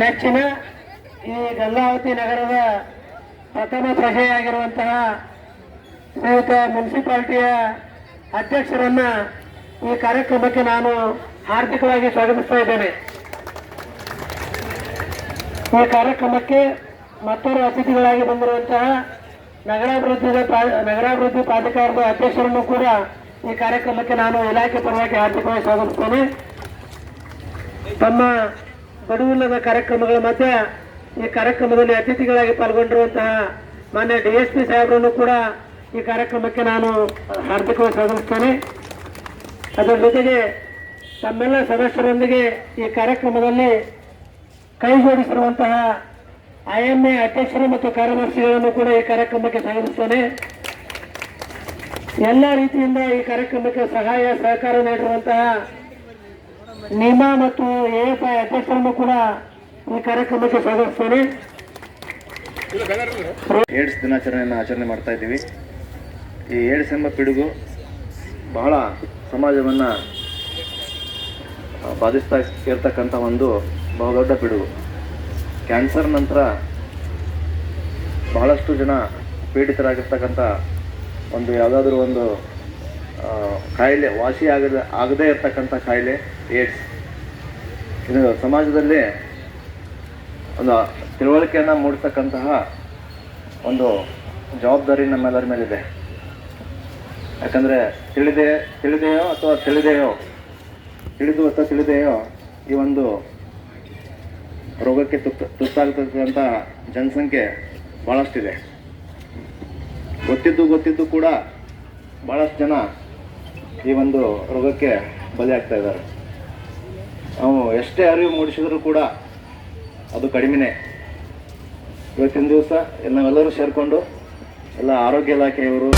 ನೆಚ್ಚಿನ ಈ ಗಂಗಾವತಿ ನಗರದ ಪ್ರಥಮ ಪ್ರಜೆಯಾಗಿರುವಂತಹ ಶ್ರೀಯುತ ಮುನ್ಸಿಪಾಲ್ಟಿಯ ಅಧ್ಯಕ್ಷರನ್ನ ಈ ಕಾರ್ಯಕ್ರಮಕ್ಕೆ ನಾನು ಹಾರ್ದಿಕವಾಗಿ ಸ್ವಾಗತಿಸ್ತಾ ಇದ್ದೇನೆ. ಈ ಕಾರ್ಯಕ್ರಮಕ್ಕೆ ಮತ್ತೊಂದು ಅತಿಥಿಗಳಾಗಿ ಬಂದಿರುವಂತಹ ನಗರಾಭಿವೃದ್ಧಿ ನಗರಾಭಿವೃದ್ಧಿ ಪ್ರಾಧಿಕಾರದ ಅಧ್ಯಕ್ಷರನ್ನು ಕೂಡ ಈ ಕಾರ್ಯಕ್ರಮಕ್ಕೆ ನಾನು ಇಲಾಖೆ ಪರವಾಗಿ ಹಾರ್ದಿಕವಾಗಿ ಸ್ವಾಗತಿಸ್ತೇನೆ. ತಮ್ಮ ಗಡುವಿಲ್ಲದ ಕಾರ್ಯಕ್ರಮಗಳ ಮಧ್ಯೆ ಈ ಕಾರ್ಯಕ್ರಮದಲ್ಲಿ ಅತಿಥಿಗಳಾಗಿ ಪಾಲ್ಗೊಂಡಿರುವಂತಹ ಮಾನ್ಯ ಡಿ ಎಸ್ ಪಿ ಸಾಹೇಬರನ್ನು ಕೂಡ ಈ ಕಾರ್ಯಕ್ರಮಕ್ಕೆ ನಾನು ಹಾರ್ದಿಕವಾಗಿ ಸ್ವಾಗತಿಸ್ತೇನೆ. ಅದರ ಜೊತೆಗೆ ತಮ್ಮೆಲ್ಲ ಸದಸ್ಯರೊಂದಿಗೆ ಈ ಕಾರ್ಯಕ್ರಮದಲ್ಲಿ ಕೈಜೋಡಿಸಿರುವಂತಹ ಐ ಎಂ ಎ ಅಧ್ಯಕ್ಷರು ಮತ್ತು ಕಾರ್ಯದರ್ಶಿಗಳನ್ನು ಕೂಡ ಈ ಕಾರ್ಯಕ್ರಮಕ್ಕೆ ಸ್ವಾಗತಿಸ್ತೇನೆ. ಎಲ್ಲ ರೀತಿಯಿಂದ ಈ ಕಾರ್ಯಕ್ರಮಕ್ಕೆ ಸಹಾಯ, ಸಹಕಾರ ನೀಡಿರುವಂತಹ ನಿಮಾ ಮತ್ತು ಎ ಎಫ್ ಐ ಅಧ್ಯಕ್ಷರನ್ನು ಕೂಡ ಈ ಕಾರ್ಯಕ್ರಮಕ್ಕೆ ಸ್ವಾಗತಿಸ್ತೇನೆ. ಏಡ್ಸ್ ದಿನಾಚರಣೆಯನ್ನು ಆಚರಣೆ ಮಾಡ್ತಾ ಇದ್ದೀವಿ. ಈ ಏಡ್ಸ್ ಎಂಬ ಪಿಡುಗು ಬಹಳ ಸಮಾಜವನ್ನು ಬಾಧಿಸ್ತಾ ಇರ್ತಕ್ಕಂಥ ಒಂದು ಬಹುದೊಡ್ಡ ಪಿಡುಗು. ಕ್ಯಾನ್ಸರ್ ನಂತರ ಬಹಳಷ್ಟು ಜನ ಪೀಡಿತರಾಗಿರ್ತಕ್ಕಂಥ ಒಂದು ಯಾವುದಾದ್ರೂ ಒಂದು ಕಾಯಿಲೆ ವಾಸಿ ಆಗದ, ಆಗದೇ ಇರತಕ್ಕಂಥ ಕಾಯಿಲೆ ಏಡ್ಸ್. ಇದು ಸಮಾಜದಲ್ಲಿ ಒಂದು ತಿಳುವಳಿಕೆಯನ್ನು ಮೂಡಿಸ್ತಕ್ಕಂತಹ ಒಂದು ಜವಾಬ್ದಾರಿ ನಮ್ಮೆಲ್ಲರ ಮೇಲಿದೆ. ಯಾಕಂದರೆ ತಿಳಿದೆ, ತಿಳಿದೆಯೋ ಅಥವಾ ತಿಳಿದೆಯೋ, ತಿಳಿದು ಅಥವಾ ತಿಳಿದೆಯೋ ಈ ಒಂದು ರೋಗಕ್ಕೆ ತುತ್ತ, ತುತ್ತಾಗ್ತಕ್ಕಂಥ ಜನಸಂಖ್ಯೆ ಭಾಳಷ್ಟಿದೆ ಗೊತ್ತಿದ್ದು ಗೊತ್ತಿದ್ದು ಕೂಡ ಭಾಳಷ್ಟು ಜನ ಈ ಒಂದು ರೋಗಕ್ಕೆ ಬಲಿಯಾಗ್ತಾ ಇದ್ದಾರೆ. ನಾವು ಎಷ್ಟೇ ಅರಿವು ಮೂಡಿಸಿದರೂ ಕೂಡ ಅದು ಕಡಿಮೆನೇ. ಇವತ್ತಿನ ದಿವಸ ನಾವೆಲ್ಲರೂ ಸೇರಿಕೊಂಡು ಎಲ್ಲ ಆರೋಗ್ಯ ಇಲಾಖೆಯವರು